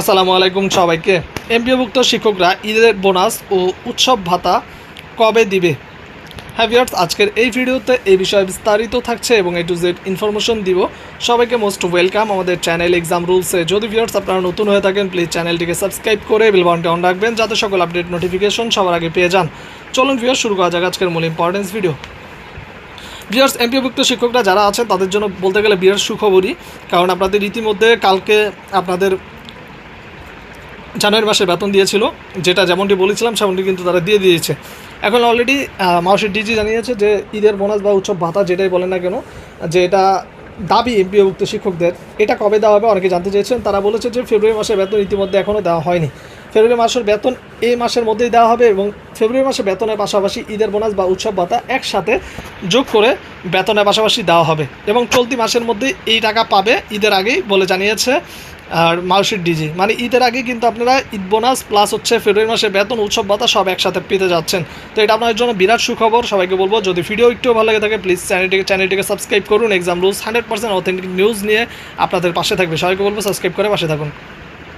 আসসালামু আলাইকুম সবাইকে। এমপিওভুক্ত শিক্ষকরা ঈদের বোনাস ও উৎসব ভাতা কবে দিবে? হ্যাঁ ভিউয়ার্স আজকের এই ভিডিওতে এই বিষয়ে বিস্তারিত থাকছে এবং এ টু জেড ইনফরমেশন দিব। সবাইকে মোস্ট ওয়েলকাম আমাদের চ্যানেল এক্সাম রুলসে যদি ভিউয়ার্স আপনারা নতুন হয়ে থাকেন প্লিজ চ্যানেলটিকে সাবস্ক্রাইব করে বেলবনটি অন রাখবেন, যাতে সকল আপডেট নোটিফিকেশন সবার আগে পেয়ে যান। চলুন ভিউয়ার্স শুরু করা যাক আজকের মূল ইম্পর্টেন্স ভিডিও বিয়ার্স এমপিওভুক্ত শিক্ষকরা যারা আছেন, তাদের জন্য বলতে গেলে বিয়ার সুখবরই। কারণ আপনাদের ইতিমধ্যে কালকে আপনাদের জানুয়ারি মাসে বেতন দিয়েছিল, যেটা যেমনটি বলেছিলাম সেমনটি কিন্তু তারা দিয়ে দিয়েছে। এখন অলরেডি মাউসের ডিজি জানিয়েছে যে ঈদের বোনাস বা উৎসব ভাতা যেটাই বলেন না কেন, যে এটা দাবি এমপিওভুক্ত শিক্ষকদের। এটা কবে দেওয়া হবে অনেকে জানতে চেয়েছেন। তারা বলেছে যে ফেব্রুয়ারি মাসের বেতন ইতিমধ্যে এখনও দেওয়া হয়নি। ফেব্রুয়ারি মাসের বেতন এই মাসের মধ্যেই দেওয়া হবে এবং ফেব্রুয়ারি মাসে বেতনের পাশাপাশি ঈদের বোনাস বা উৎসব ভাতা একসাথে যোগ করে বেতনের পাশাপাশি দেওয়া হবে এবং চলতি মাসের মধ্যে এই টাকা পাবে ঈদের আগেই বলে জানিয়েছে আর মাউসির ডিজি মানে ঈদের আগে কিন্তু আপনারা ঈদ বোনাস প্লাস হচ্ছে ফেব্রুয়ারি মাসে বেতন, উৎসব ভাতা সব একসাথে পেতে যাচ্ছেন। তো এটা আপনাদের জন্য বিরাট সুখবর, সবাইকে বলব, যদি ভিডিও একটু ভালো লাগে থাকে প্লিজ চ্যানেলটিকে চ্যানেলটিকে সাবস্ক্রাইব করুন। Exam rules hundred percent authentic news নিয়ে আপনাদের পাশে থাকবে। সবাইকে বলব সাবস্ক্রাইব করে পাশে থাকুন।